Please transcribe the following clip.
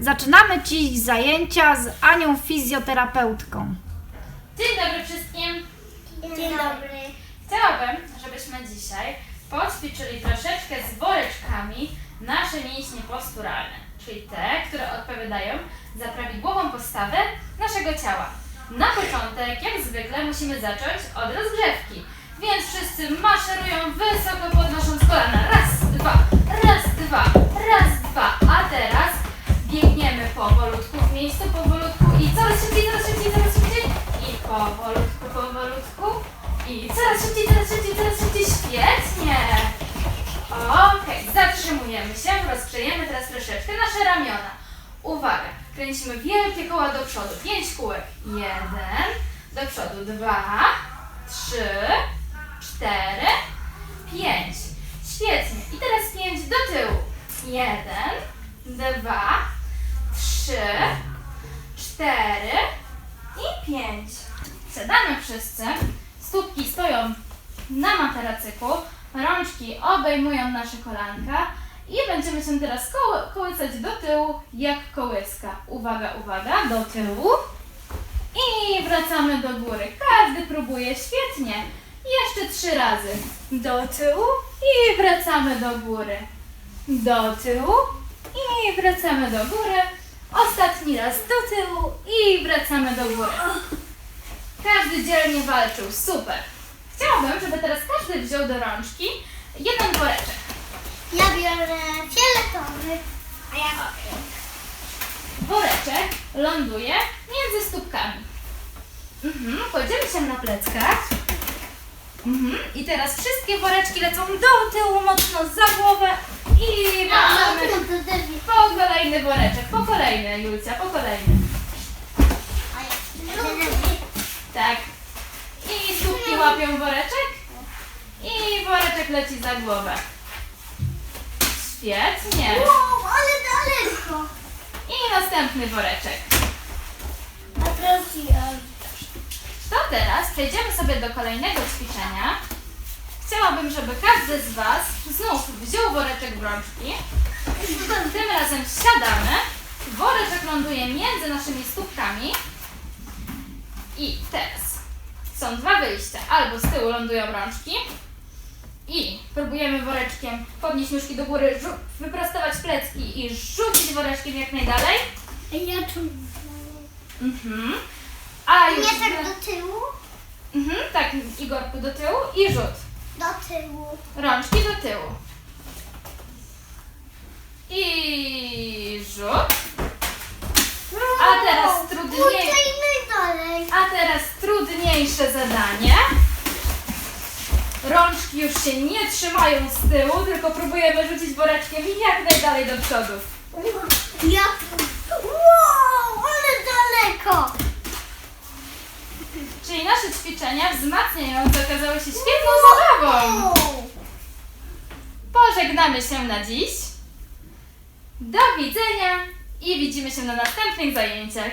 Zaczynamy dziś zajęcia z Anią fizjoterapeutką. Dzień dobry wszystkim. Dzień dobry. Chciałabym, żebyśmy dzisiaj poćwiczyli troszeczkę z woreczkami nasze mięśnie posturalne, czyli te, które odpowiadają za prawidłową postawę naszego ciała. Na początek, jak zwykle, musimy zacząć od rozgrzewki. Więc wszyscy maszerują wysoko podnosząc kolana. Raz, dwa, raz, dwa, raz, miejscu, powolutku i coraz szybciej, coraz szybciej, coraz szybciej. I powolutku, powolutku. I coraz szybciej, coraz szybciej, coraz szybciej. Świetnie. Okej, zatrzymujemy się, rozgrzejemy teraz troszeczkę nasze ramiona. Uwaga, kręcimy wielkie koła do przodu. Pięć kółek. Jeden, do przodu dwa, trzy, cztery, pięć. Świetnie. I teraz pięć do tyłu. Jeden, dwa, trzy, cztery i pięć. Siadamy wszyscy. Stópki stoją na materacyku. Rączki obejmują nasze kolanka. I będziemy się teraz koły, kołysać do tyłu jak kołyska. Uwaga, uwaga, do tyłu. I wracamy do góry. Każdy próbuje świetnie. Jeszcze trzy razy. Do tyłu i wracamy do góry. Do tyłu i wracamy do góry. Ostatni raz do tyłu i wracamy do góry. Każdy dzielnie walczył. Super. Chciałabym, żeby teraz każdy wziął do rączki jeden woreczek. Ja biorę fioletowy. A ja Woreczek ląduje między stópkami. Mhm, kładziemy się na pleckach. Mhm, I teraz wszystkie woreczki lecą do tyłu, mocno za głowę i wracamy to też po kolejny kolejny, Julcia, po kolejny. Tak. I stópki łapią woreczek i woreczek leci za głowę. Świetnie. Wow, ale daleko. I następny woreczek. A teraz ja. To teraz przejdziemy sobie do kolejnego ćwiczenia. Chciałabym, żeby każdy z Was znów wziął woreczek w rączki. Tym razem siadamy. Woreczek ląduje między naszymi stópkami. I teraz są dwa wyjścia. Albo z tyłu lądują rączki. I próbujemy woreczkiem podnieść nóżki do góry, wyprostować plecki i rzucić woreczkiem jak najdalej. Ja tu. Mhm. A już... Nie tak do tyłu. Mhm, tak, Igorku, do tyłu i rzut. Do tyłu. Rączki do tyłu. I rzut. A teraz trudniej- Tutaj najdalej. A teraz trudniejsze zadanie. Rączki już się nie trzymają z tyłu, tylko próbujemy rzucić woreczkiem jak najdalej do przodu. Ja. Wow, ale daleko. Czyli nasze ćwiczenia wzmacniające okazały się świetną zabawą. Pożegnamy się na dziś. Do widzenia i widzimy się na następnych zajęciach.